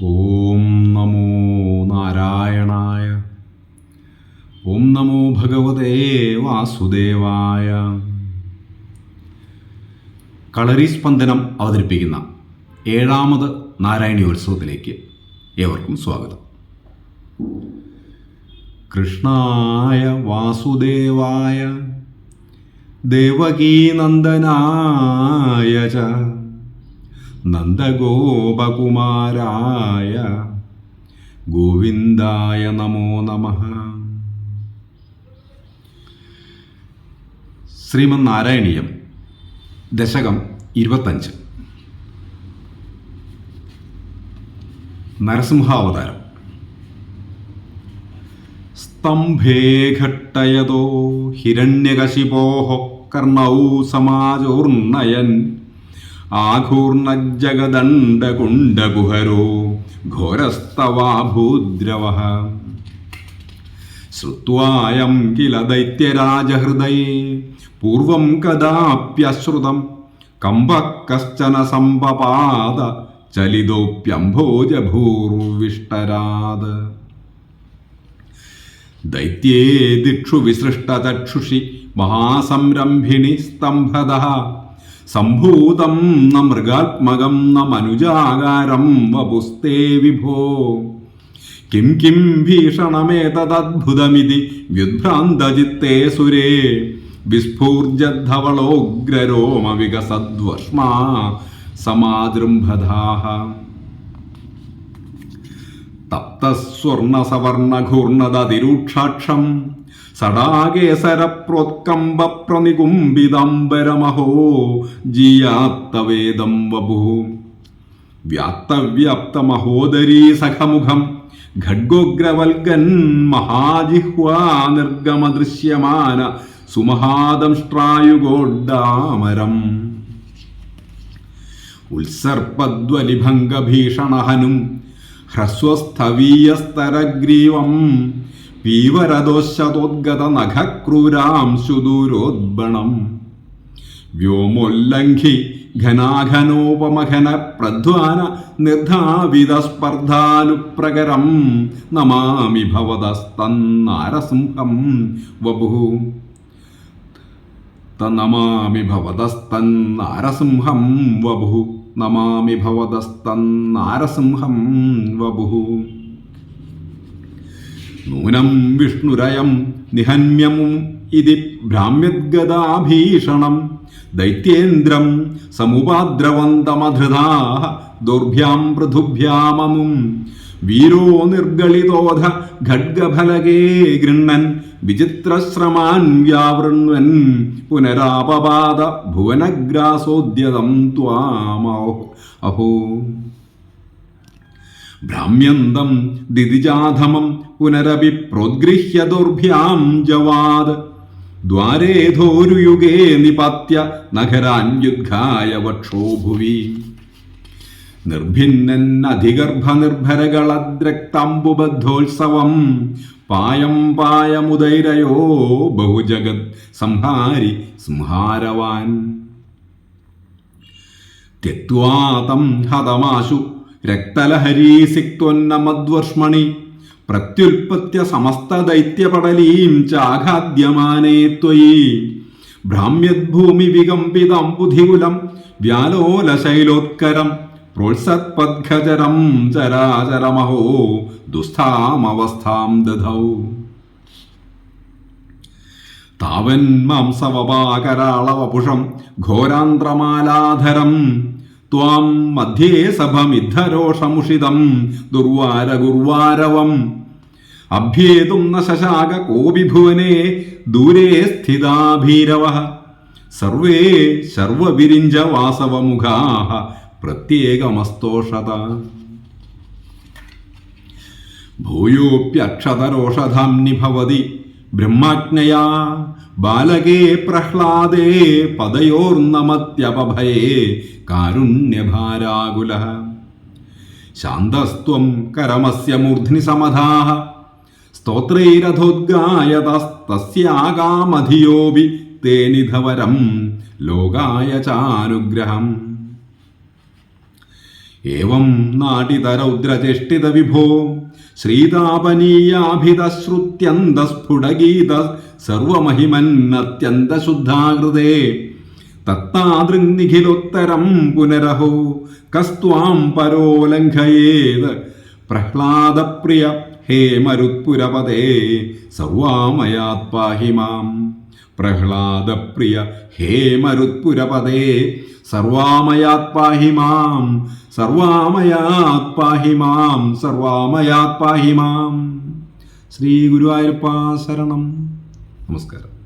ഓം നമോ നാരായണായ ഓം നമോ ഭഗവതേ വാസുദേവായ. കളരി സ്പന്ദനം അവതരിപ്പിക്കുന്ന ഏഴാമത് നാരായണീയോത്സവത്തിലേക്ക് ഏവർക്കും സ്വാഗതം. കൃഷ്ണായ വാസുദേവായ ദേവകീനന്ദനായ ച നന്ദഗോപകുമാരായ ഗോവിന്ദായ നമോ നമ. ശ്രീമന് നാരായണീയം ദശകം ഇരുപത്തഞ്ച്. നരസിംഹാവതാരം. സ്തംഭേ ഘട്ടയതോ ഹിരണ്യകശിപോഹോ കർണൗ സമാചോർണയൻ ആഘൂർണജഗദണ്ഡകുണ്ടകുഹരോ ഘോരസ്തവാഭൂദ്രവ. ശ്രുത്വായം കില ദൈത്യരാജഹൃദയേ പൂർവം കഥാപ്യശ്രുതം. കമ്പക്കശ്ചന കശ്ചന സമ്പപാത ചലിതോപ്യംഭോജഭൂർവിഷ്ടരാത്. ദൈത്യേ ദിക്ഷു വിസൃഷ്ടചക്ഷുഷി മഹാസംരംഭിണി സ്തംഭത. സംഭൂതം ന മൃഗാത്മകം ന മനുജാകാരം വപുസ്തേ വിഭോ. കിം കിം ഭീഷണമേതദ്ഭുതമിതി വ്യുദ്ഭ്രാന്തചിത്തേ സുരേ. വിസ്ഫൂർജദ്ധവളോഗ്രരോമ സമാദൃംഭദാഹ തപ്തസ്വർണസവർണഘൂർണതിരൂക്ഷാക്ഷം സടാകേസരപ്രോത്കമ്പ പ്രനികുംബിതംബരമഹോ ജിയാത്തവേദം വപു വ്യാപ്തവ്യാപ്തമഹോദരീ സഖമുഖം ഖഡ്ഗോഗ്രവൽഗൻ മഹാജിഹ്വാ നിർഗമദൃശ്യമാന സുമഹാദംഷ്ട്രായുഗോഡ്ഡാമരം. ഉത്സർപ്പദ്വലിഭംഗഭീഷണഹനും ഹ്രസ്വസ്ഥവീയസ്തരഗ്രീവം പീവരദോശതോദ്ഗത നഖക്രൂരാം സുദൂരോദ്ബണം വ്യോമോല്ലംഘി ഘനാഘനോപമഘന പ്രധ്വാന നിർധാവിത സ്പർദ്ധാനുപ്രകരം നമാമി ഭവതസ്തന്നാരസിംഹം വപു. തനമാമി ഭവതസ്തന്നാരസിംഹം വപു. നമാമി ഭവതസ്തന്നാരസിംഹം വബുഹു നൂനം വിഷ്ണുരയം നിഹന്യമും ഇതി ഭ്രാമ്യദ്ഗദാഭീഷണം ദൈത്യേന്ദ്രം സമുപാദ്രവന്തമധൃതാ ദുർഭ്യാം പൃഥുഭ്യാമമും. വീരോ നിർഗളിതോധ ഖഡ്ഗഫലകേ ഗൃണ്ണൻ വിചിത്രശ്രമാൻ വ്യാവൃണ്വൻ പുനരാപപാത ഭുവനഗ്രാസോദ്യതം ത്വാമോ അഹോ ഭ്രാമ്യന്തം ദിതിജാധമം പുനരപി പ്രോദ്ഗൃഹ്യ ദുർഭ്യാം ജവാദ്. ദ്വാരേധോരുയുഗേ നിപാത്യ യുദ്ധായ വക്ഷോ ഭുവി നിർഭിന്നന്നധിഗർഭനിർഭരകളദ്രക്താംബുബദ്ധോത്സവം. പായം പായമുദൈരയോ ബഹുജഗത് സംഹാരി സംഹാരവാൻ. തെത്വാതം ഹതമാശു രക്തലഹരീസിക്വന്നമദ്വർഷ്മണി പ്രത്യുൽപത്യ സമസ്തദൈത്യപടലീം ചാഘാദ്യമാനേ ത്വയി. ഭ്രാമ്യദ്ഭൂമി വികമ്പിതം ബുധികുലം വ്യാലോലശൈലോത്കരം പ്രോത്സത്പദ്ഖചരം ചരാചരമഹോ ദുസ്ഥാമവസ്ഥാം ദധൗ താവൻ മാംസവപാകരാളവപുഷം ഘോരാന്ത്രമാലാധരം ത്വാം മധ്യേ സഭമിദ്ധരോഷമുഷിതം ദുർവാരഗുർവാരവം അഭ്യേതും ന ശശാക കോപി ഭുവനെ ദൂരെ സ്ഥിതാഭീരവ സർവേ ശർവവിരിഞ്ച വാസവമുഖാ പ്രത്യേകമസ്തോഷത. ഭൂയോപ്യക്ഷതരോഷധാംനി ഭവതി ബ്രഹ്മാജ്ഞയാ ബാലകേ പ്രഹ്ലാദേ പദയോർനമത്യപഭയേ കാരുണ്യഭാരാകുല. ശാന്തസ്ത്വം കരമസ്യ മൂർധ്നി സമധാഃ. സ്തോത്രൈരഥോദ്ഗായതസ്തസ്യാകാമധിയോപി തേ നിധവരം ലോകായ ചാനുഗ്രഹം. ഏവം നാടിതരൗദ്രചേഷ്ടിത വിഭോ. ശ്രീതാപനീയാഭിതശ്രുത്യന്തസ്ഫുടഗീത സർവമഹിമന്നത്യന്തശുദ്ധാകൃതേ. തത്താദൃങ്നിഖിലോത്തരം പുനരഹോ. കസ്ത്വാം പരോലംഘയേത്. പ്രഹ്ലാദപ്രിയ ഹേ മരുത്പുരപദേ സർവാമയാത് മാം പ്രഹ്ലാദപ്രിയ ഹേ മരുത്പുരപദേ സർവാമയാത്പാഹിമാം സർവാമയാത്പാഹിമാം ശ്രീ ഗുരുവായൂരപ്പ ശരണം. നമസ്കാരം.